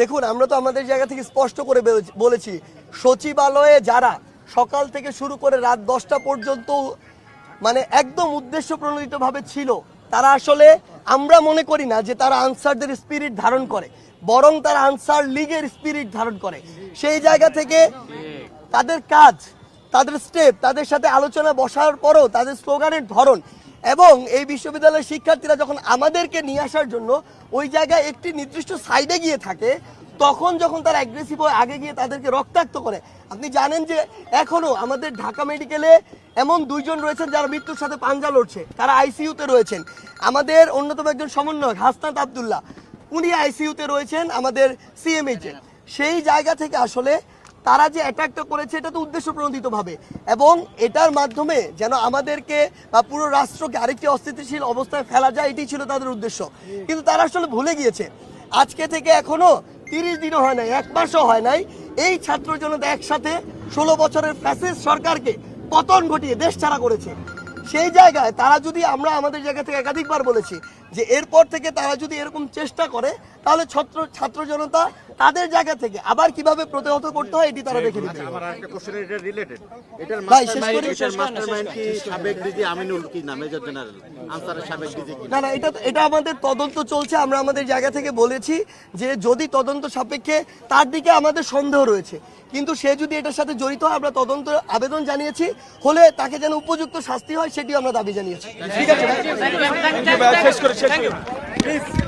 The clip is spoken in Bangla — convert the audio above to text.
দেখুন, আমরা তো আমাদের জায়গা থেকে স্পষ্ট করে বলেছি, সচিবালয়ে যারা সকাল থেকে শুরু করে রাত দশটা পর্যন্ত মানে একদম উদ্দেশ্য প্রণোদিতভাবে ছিল, তারা আসলে আমরা মনে করি না যে তারা আনসারদের স্পিরিট ধারণ করে, বরং তারা আনসার লীগের স্পিরিট ধারণ করে। সেই জায়গা থেকে তাদের কাজ, তাদের স্টেপ তাদের সাথে আলোচনা বসার পরও তাদের স্লোগানের ধরন এবং এই বিশ্ববিদ্যালয়ের শিক্ষার্থীরা যখন আমাদেরকে নিয়ে আসার জন্য ওই জায়গায় একটি নির্দিষ্ট সাইডে গিয়ে থাকে, তখন যখন তারা অ্যাগ্রেসিভ হয়ে আগে গিয়ে তাদেরকে রক্তাক্ত করে। আপনি জানেন যে এখনও আমাদের ঢাকা মেডিকেলে এমন দুইজন রয়েছেন যারা মৃত্যুর সাথে পাঞ্জা লড়ছে। তারা আইসিইউতে রয়েছেন। আমাদের অন্যতম একজন সমন্বয়ক, হাসনাত আবদুল্লাহ, উনি আইসিইউতে রয়েছেন আমাদের সিএমএইচে সেই জায়গা থেকে আসলে তারা যে অ্যাটাকটা করেছে, এটা তো উদ্দেশ্য প্রণোদিতভাবে এবং এটার মাধ্যমে যেন আমাদেরকে বা পুরো রাষ্ট্রকে আরেকটি অস্থিতিশীল অবস্থায় ফেলা যায় এটি ছিল তাদের উদ্দেশ্য। কিন্তু তারা আসলে ভুলে গিয়েছে। আজকে থেকে এখনও তিরিশ দিনও হয় নাই, এক মাসও হয় নাই। এই ছাত্র জনতা একসাথে ষোলো বছরের ফ্যাসিস্ট সরকারকে পতন ঘটিয়ে দেশ ছাড়া করেছে। সেই জায়গায় তারা যদি আমরা আমাদের জায়গা থেকে একাধিকবার বলেছি যে এরপর থেকে তারা যদি এরকম চেষ্টা করে তাহলে ছাত্র ছাত্র জনতা তাদের জায়গা থেকে আবার কীভাবে প্রতিহত করতে হয় এটি তারা দেখে নিতে আমার আরেকটা কোশ্চেন এটা রিলেটেড এটার মাস্টারমাইন্ড এটার মাস্টারমাইন্ড কি সাবেক ডিজি আমিনুল কি না মেজর জেনারেল? আনসারের সাবেক ডিজি কি? না না এটা এটা আমাদের তদন্ত চলছে আমরা আমাদের জায়গা থেকে বলেছি যে যদি তদন্ত সাপেক্ষে তার দিকে আমাদের সন্দেহ রয়েছে কিন্তু সে যদি এটার সাথে জড়িত হয় আমরা তদন্ত আবেদন জানিয়েছি হলে তাকে যেন উপযুক্ত শাস্তি হয় সেটিও আমরা দাবি জানিয়েছি। ঠিক আছে? শেষ করে শেষ করে